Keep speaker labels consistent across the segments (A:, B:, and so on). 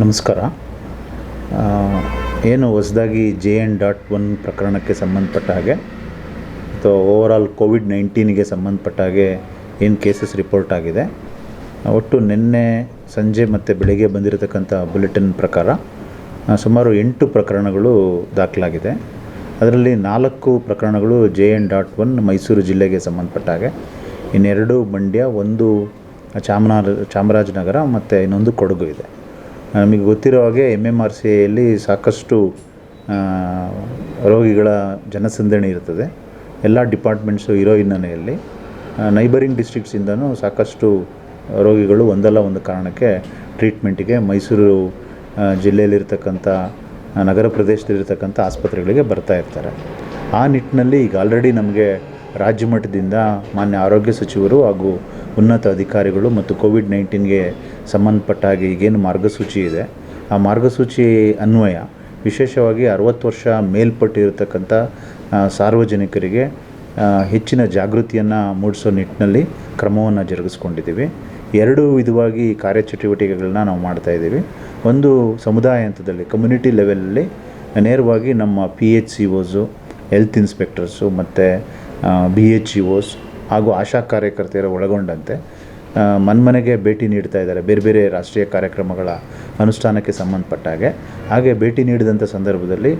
A: ನಮಸ್ಕಾರ. ಏನು ಹೊಸದಾಗಿ ಜೆ ಎನ್ ಡಾಟ್ ಒನ್ ಪ್ರಕರಣಕ್ಕೆ ಸಂಬಂಧಪಟ್ಟ ಹಾಗೆ, ಅಥವಾ ಓವರಾಲ್ ಕೋವಿಡ್ ನೈನ್ಟೀನಿಗೆ ಸಂಬಂಧಪಟ್ಟ ಹಾಗೆ ಏನು ಕೇಸಸ್ ರಿಪೋರ್ಟ್ ಆಗಿದೆ. ಒಟ್ಟು ನಿನ್ನೆ ಸಂಜೆ ಮತ್ತು ಬೆಳಿಗ್ಗೆ ಬಂದಿರತಕ್ಕಂಥ ಬುಲೆಟಿನ್ ಪ್ರಕಾರ ಸುಮಾರು ಎಂಟು ಪ್ರಕರಣಗಳು ದಾಖಲಾಗಿದೆ. ಅದರಲ್ಲಿ ನಾಲ್ಕು ಪ್ರಕರಣಗಳು J N dot one Mysuru ಜಿಲ್ಲೆಗೆ ಸಂಬಂಧಪಟ್ಟ ಹಾಗೆ, ಇನ್ನೆರಡು ಮಂಡ್ಯ, ಒಂದು ಚಾಮರಾಜ ಚಾಮರಾಜನಗರ ಮತ್ತು ಇನ್ನೊಂದು ಕೊಡಗು ಇದೆ. ನಮಗೆ ಗೊತ್ತಿರೋ ಹಾಗೆ ಎಂ ಎಂ ಆರ್ ಸಿಯಲ್ಲಿ ಸಾಕಷ್ಟು ರೋಗಿಗಳ ಜನಸಂದಣಿ ಇರ್ತದೆ. ಎಲ್ಲ ಡಿಪಾರ್ಟ್ಮೆಂಟ್ಸು ಇರೋ ಹಿನ್ನೆಲೆಯಲ್ಲಿ ನೈಬರಿಂಗ್ ಡಿಸ್ಟ್ರಿಕ್ಟ್ಸಿಂದನೂ ಸಾಕಷ್ಟು ರೋಗಿಗಳು ಒಂದಲ್ಲ ಒಂದು ಕಾರಣಕ್ಕೆ ಟ್ರೀಟ್ಮೆಂಟಿಗೆ ಮೈಸೂರು ಜಿಲ್ಲೆಯಲ್ಲಿರ್ತಕ್ಕಂಥ ನಗರ ಪ್ರದೇಶದಲ್ಲಿರ್ತಕ್ಕಂಥ ಆಸ್ಪತ್ರೆಗಳಿಗೆ ಬರ್ತಾ ಇರ್ತಾರೆ. ಆ ನಿಟ್ಟಿನಲ್ಲಿ ಈಗ ಆಲ್ರೆಡಿ ನಮಗೆ ರಾಜ್ಯ ಮಟ್ಟದಿಂದ ಮಾನ್ಯ ಆರೋಗ್ಯ ಸಚಿವರು ಹಾಗೂ ಉನ್ನತ ಅಧಿಕಾರಿಗಳು ಮತ್ತು ಕೋವಿಡ್ ನೈನ್ಟೀನ್ಗೆ ಸಂಬಂಧಪಟ್ಟ ಹಾಗೆ ಈಗೇನು ಮಾರ್ಗಸೂಚಿ ಇದೆ, ಆ ಮಾರ್ಗಸೂಚಿ ಅನ್ವಯ ವಿಶೇಷವಾಗಿ ಅರವತ್ತು ವರ್ಷ ಮೇಲ್ಪಟ್ಟಿರತಕ್ಕಂಥ ಸಾರ್ವಜನಿಕರಿಗೆ ಹೆಚ್ಚಿನ ಜಾಗೃತಿಯನ್ನು ಮೂಡಿಸೋ ನಿಟ್ಟಿನಲ್ಲಿ ಕ್ರಮವನ್ನು ಜರುಗಿಸ್ಕೊಂಡಿದ್ದೀವಿ. ಎರಡು ವಿಧವಾಗಿ ಕಾರ್ಯಚಟುವಟಿಕೆಗಳನ್ನ ನಾವು ಮಾಡ್ತಾ ಇದ್ದೀವಿ. ಒಂದು ಸಮುದಾಯ ಹಂತದಲ್ಲಿ ಕಮ್ಯುನಿಟಿ ಲೆವೆಲಲ್ಲಿ ನೇರವಾಗಿ ನಮ್ಮ P H C Os health inspectors ಮತ್ತು ಬಿ ಎಚ್ ಇ ಓಸ್ ಹಾಗೂ ಆಶಾ ಕಾರ್ಯಕರ್ತೆಯರು ಒಳಗೊಂಡಂತೆ ಮನ್ಮನೆಗೆ ಭೇಟಿ ನೀಡ್ತಾ ಇದ್ದಾರೆ. ಬೇರೆ ಬೇರೆ ರಾಷ್ಟ್ರೀಯ ಕಾರ್ಯಕ್ರಮಗಳ ಅನುಷ್ಠಾನಕ್ಕೆ ಸಂಬಂಧಪಟ್ಟ ಹಾಗೆ. ಹಾಗೆ ಭೇಟಿ ನೀಡಿದಂಥ ಸಂದರ್ಭದಲ್ಲಿ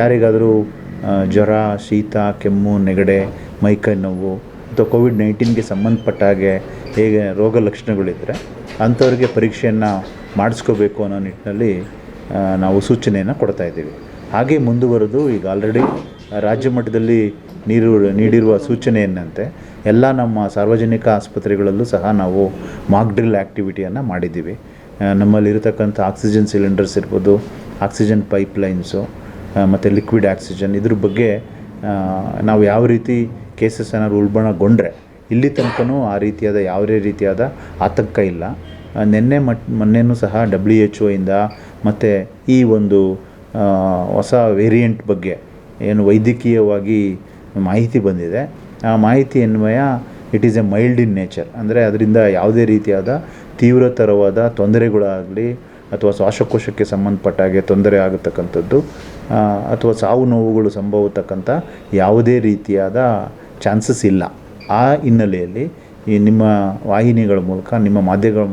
A: ಯಾರಿಗಾದರೂ ಜ್ವರ, ಶೀತ, ಕೆಮ್ಮು, ನೆಗಡೆ, ಮೈಕೈ ನೋವು ಅಥವಾ ಕೋವಿಡ್ ನೈನ್ಟೀನ್ಗೆ ಸಂಬಂಧಪಟ್ಟ ಹಾಗೆ ಹೇಗೆ ರೋಗ ಲಕ್ಷಣಗಳಿದ್ದರೆ ಅಂಥವ್ರಿಗೆ ಪರೀಕ್ಷೆಯನ್ನು ಮಾಡಿಸ್ಕೋಬೇಕು ಅನ್ನೋ ನಿಟ್ಟಿನಲ್ಲಿ ನಾವು ಸೂಚನೆಯನ್ನು ಕೊಡ್ತಾ ಇದ್ದೀವಿ. ಹಾಗೆ ಮುಂದುವರೆದು ಈಗ ಆಲ್ರೆಡಿ ರಾಜ್ಯ ಮಟ್ಟದಲ್ಲಿ ನೀರು ನೀಡಿರುವ ಸೂಚನೆಯನ್ನಂತೆ ಎಲ್ಲ ನಮ್ಮ ಸಾರ್ವಜನಿಕ ಆಸ್ಪತ್ರೆಗಳಲ್ಲೂ ಸಹ ನಾವು ಮಾಕ್ ಡ್ರಿಲ್ ಆ್ಯಕ್ಟಿವಿಟಿಯನ್ನು ಮಾಡಿದ್ದೀವಿ. ನಮ್ಮಲ್ಲಿರತಕ್ಕಂಥ ಆಕ್ಸಿಜನ್ ಸಿಲಿಂಡರ್ಸ್ ಇರ್ಬೋದು ಆಕ್ಸಿಜನ್ ಪೈಪ್ಲೈನ್ಸು ಮತ್ತು ಲಿಕ್ವಿಡ್ ಆಕ್ಸಿಜನ್ ಇದ್ರ ಬಗ್ಗೆ ನಾವು ಯಾವ ರೀತಿ ಕೇಸಸ್ ಏನಾದ್ರು ಉಲ್ಬಣಗೊಂಡ್ರೆ ಇಲ್ಲಿ ತನಕನೂ ಆ ರೀತಿಯಾದ ಯಾವುದೇ ರೀತಿಯಾದ ಆತಂಕ ಇಲ್ಲ. ನಿನ್ನೆ ಮಟ್, ಮೊನ್ನೆನೂ ಸಹ ಡಬ್ಲ್ಯೂ ಎಚ್ ಒಯಿಂದ ಮತ್ತು ಈ ಒಂದು ಹೊಸ ವೇರಿಯಂಟ್ ಬಗ್ಗೆ ಏನು ವೈದ್ಯಕೀಯವಾಗಿ ಮಾಹಿತಿ ಬಂದಿದೆ. ಆ ಮಾಹಿತಿ ಅನ್ವಯ it is a mild in nature ಅಂದರೆ ಅದರಿಂದ ಯಾವುದೇ ರೀತಿಯಾದ ತೀವ್ರತರವಾದ ತೊಂದರೆಗಳಾಗಲಿ ಅಥವಾ ಶ್ವಾಸಕೋಶಕ್ಕೆ ಸಂಬಂಧಪಟ್ಟ ಹಾಗೆ ತೊಂದರೆ ಆಗತಕ್ಕಂಥದ್ದು ಅಥವಾ ಸಾವು ನೋವುಗಳು ಸಂಭವತಕ್ಕಂಥ ಯಾವುದೇ ರೀತಿಯಾದ ಚಾನ್ಸಸ್ ಇಲ್ಲ. ಆ ಹಿನ್ನೆಲೆಯಲ್ಲಿ ಈ ನಿಮ್ಮ ವಾಹಿನಿಗಳ ಮೂಲಕ ನಿಮ್ಮ ಮಾಧ್ಯಮಗಳ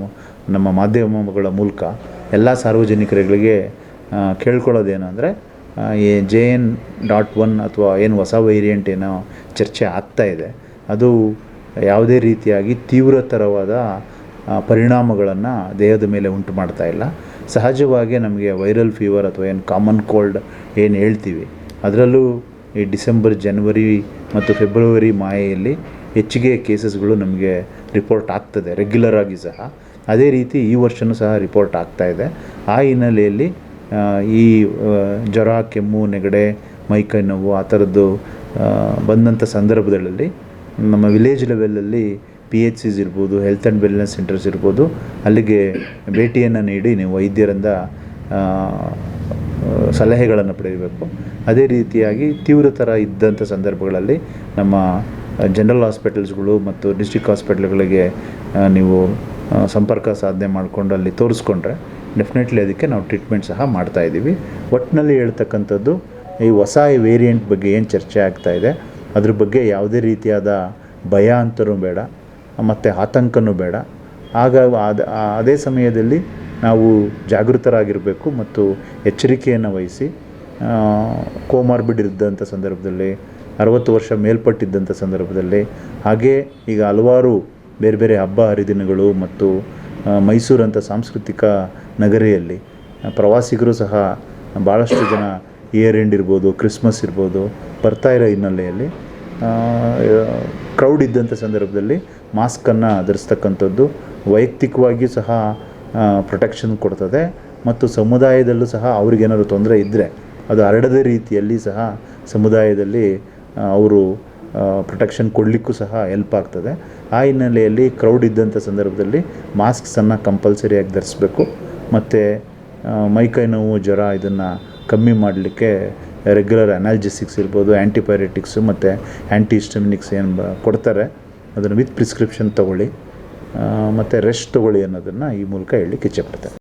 A: ನಮ್ಮ ಮಾಧ್ಯಮಗಳ ಮೂಲಕ ಎಲ್ಲ ಸಾರ್ವಜನಿಕರುಗಳಿಗೆ ಆ, ಈ ಜೆ ಎನ್ ಡಾಟ್ ಒನ್ ಅಥವಾ ಏನು ಹೊಸ ವೇರಿಯಂಟ್ ಏನೋ ಚರ್ಚೆ ಆಗ್ತಾ ಇದೆ. ಅದು ಯಾವುದೇ ರೀತಿಯಾಗಿ ತೀವ್ರತರವಾದ ಪರಿಣಾಮಗಳನ್ನು ದೇಹದ ಮೇಲೆ ಉಂಟು ಮಾಡ್ತಾ ಇಲ್ಲ. ಸಹಜವಾಗಿ ನಮಗೆ ವೈರಲ್ ಫೀವರ್ ಅಥವಾ ಏನು ಕಾಮನ್ ಕೋಲ್ಡ್ ಏನು ಹೇಳ್ತೀವಿ, ಅದರಲ್ಲೂ ಈ ಡಿಸೆಂಬರ್, ಜನವರಿ ಮತ್ತು ಫೆಬ್ರವರಿ ಮಾಹೆಯಲ್ಲಿ ಹೆಚ್ಚಿಗೆ ಕೇಸಸ್ಗಳು ನಮಗೆ ರಿಪೋರ್ಟ್ ಆಗ್ತದೆ ರೆಗ್ಯುಲರ್ ಆಗಿ ಸಹ. ಅದೇ ರೀತಿ ಈ ವರ್ಷವೂ ಸಹ ರಿಪೋರ್ಟ್ ಆಗ್ತಾ ಇದೆ. ಆ ಹಿನ್ನೆಲೆಯಲ್ಲಿ ಈ ಜ್ವರ, ಕೆಮ್ಮು, ನೆಗಡೆ ಮೈಕೈ ನೋವು ಆ ಥರದ್ದು ಬಂದಂಥ ಸಂದರ್ಭಗಳಲ್ಲಿ ನಮ್ಮ ವಿಲೇಜ್ ಲೆವೆಲಲ್ಲಿ ಪಿ ಎಚ್ ಸಿಸ್ ಇರ್ಬೋದು ಹೆಲ್ತ್ ಆ್ಯಂಡ್ ವೆಲ್ನೆಸ್ ಸೆಂಟರ್ಸ್ ಇರ್ಬೋದು, ಅಲ್ಲಿಗೆ ಭೇಟಿಯನ್ನು ನೀಡಿ ನೀವು ವೈದ್ಯರಿಂದ ಸಲಹೆಗಳನ್ನು ಪಡೆಯಬೇಕು. ಅದೇ ರೀತಿಯಾಗಿ ತೀವ್ರತರ ಇದ್ದಂಥ ಸಂದರ್ಭಗಳಲ್ಲಿ ನಮ್ಮ ಜನರಲ್ ಹಾಸ್ಪಿಟಲ್ಸ್ಗಳು ಮತ್ತು ಡಿಸ್ಟಿಕ್ ಹಾಸ್ಪಿಟ್ಲ್ಗಳಿಗೆ ನೀವು ಸಂಪರ್ಕ ಸಾಧನೆ ಮಾಡಿಕೊಂಡು ಅಲ್ಲಿ ತೋರಿಸ್ಕೊಂಡ್ರೆ ಡೆಫಿನೆಟ್ಲಿ ಅದಕ್ಕೆ ನಾವು ಟ್ರೀಟ್ಮೆಂಟ್ ಸಹ ಮಾಡ್ತಾ ಇದ್ದೀವಿ. ಒಟ್ಟಿನಲ್ಲಿ ಹೇಳ್ತಕ್ಕಂಥದ್ದು, ಈ ಹೊಸ ವೇರಿಯಂಟ್ ಬಗ್ಗೆ ಏನು ಚರ್ಚೆ ಆಗ್ತಾ ಇದೆ, ಅದ್ರ ಬಗ್ಗೆ ಯಾವುದೇ ರೀತಿಯಾದ ಭಯ ಅಂತರೂ ಬೇಡ, ಮತ್ತು ಆತಂಕನೂ ಬೇಡ. ಆಗ ಅದ ಅದೇ ಸಮಯದಲ್ಲಿ ನಾವು ಜಾಗೃತರಾಗಿರಬೇಕು ಮತ್ತು ಎಚ್ಚರಿಕೆಯನ್ನು ವಹಿಸಿ ಕೋಮಾರ್ಬಿಡ್ ಇದ್ದಂಥ ಸಂದರ್ಭದಲ್ಲಿ, ಅರವತ್ತು ವರ್ಷ ಮೇಲ್ಪಟ್ಟಿದ್ದಂಥ ಸಂದರ್ಭದಲ್ಲಿ, ಹಾಗೇ ಈಗ ಹಲವಾರು ಬೇರೆ ಬೇರೆ ಹಬ್ಬ ಹರಿದಿನಗಳು ಮತ್ತು ಮೈಸೂರಂಥ ಸಾಂಸ್ಕೃತಿಕ ನಗರಿಯಲ್ಲಿ. ಪ್ರವಾಸಿಗರು ಸಹ ಭಾಳಷ್ಟು ಜನ ಇಯರ್ ಎಂಡ್ ಇರ್ಬೋದು ಕ್ರಿಸ್ಮಸ್ ಇರ್ಬೋದು, ಬರ್ತಾ ಇರೋ ಹಿನ್ನೆಲೆಯಲ್ಲಿ ಕ್ರೌಡ್ ಇದ್ದಂಥ ಸಂದರ್ಭದಲ್ಲಿ ಮಾಸ್ಕನ್ನು ಧರಿಸ್ತಕ್ಕಂಥದ್ದು ವೈಯಕ್ತಿಕವಾಗಿಯೂ ಸಹ ಪ್ರೊಟೆಕ್ಷನ್ ಕೊಡ್ತದೆ ಮತ್ತು ಸಮುದಾಯದಲ್ಲೂ ಸಹ ಅವ್ರಿಗೇನಾದ್ರು ತೊಂದರೆ ಇದ್ದರೆ ಅದು ಹರಡದ ರೀತಿಯಲ್ಲಿ ಸಹ ಸಮುದಾಯದಲ್ಲಿ ಅವರು ಪ್ರೊಟೆಕ್ಷನ್ ಕೊಡಲಿಕ್ಕೂ ಸಹ ಹೆಲ್ಪ್ ಆಗ್ತದೆ. ಆ ಹಿನ್ನೆಲೆಯಲ್ಲಿ ಕ್ರೌಡ್ ಇದ್ದಂಥ ಸಂದರ್ಭದಲ್ಲಿ ಮಾಸ್ಕ್ಸನ್ನು ಕಂಪಲ್ಸರಿಯಾಗಿ ಧರಿಸ್ಬೇಕು. ಮತ್ತು ಮೈಕೈ ನೋವು, ಜ್ವರ ಇದನ್ನು ಕಮ್ಮಿ ಮಾಡಲಿಕ್ಕೆ ರೆಗ್ಯುಲರ್ ಅನಾಲ್ಜೆಸಿಕ್ಸ್ ಇರ್ಬೋದು ಆ್ಯಂಟಿಬಯೋಟಿಕ್ಸು ಮತ್ತು ಆ್ಯಂಟಿಸ್ಟಮಿನಿಕ್ಸ್ ಏನು ಕೊಡ್ತಾರೆ. ಅದನ್ನು ವಿತ್ ಪ್ರಿಸ್ಕ್ರಿಪ್ಷನ್ ತಗೊಳ್ಳಿ. ಮತ್ತು ರೆಸ್ಟ್ ತಗೊಳ್ಳಿ ಅನ್ನೋದನ್ನು ಈ ಮೂಲಕ ಹೇಳಲಿಕ್ಕೆ ಇಚ್ಛೆಪಡ್ತೇನೆ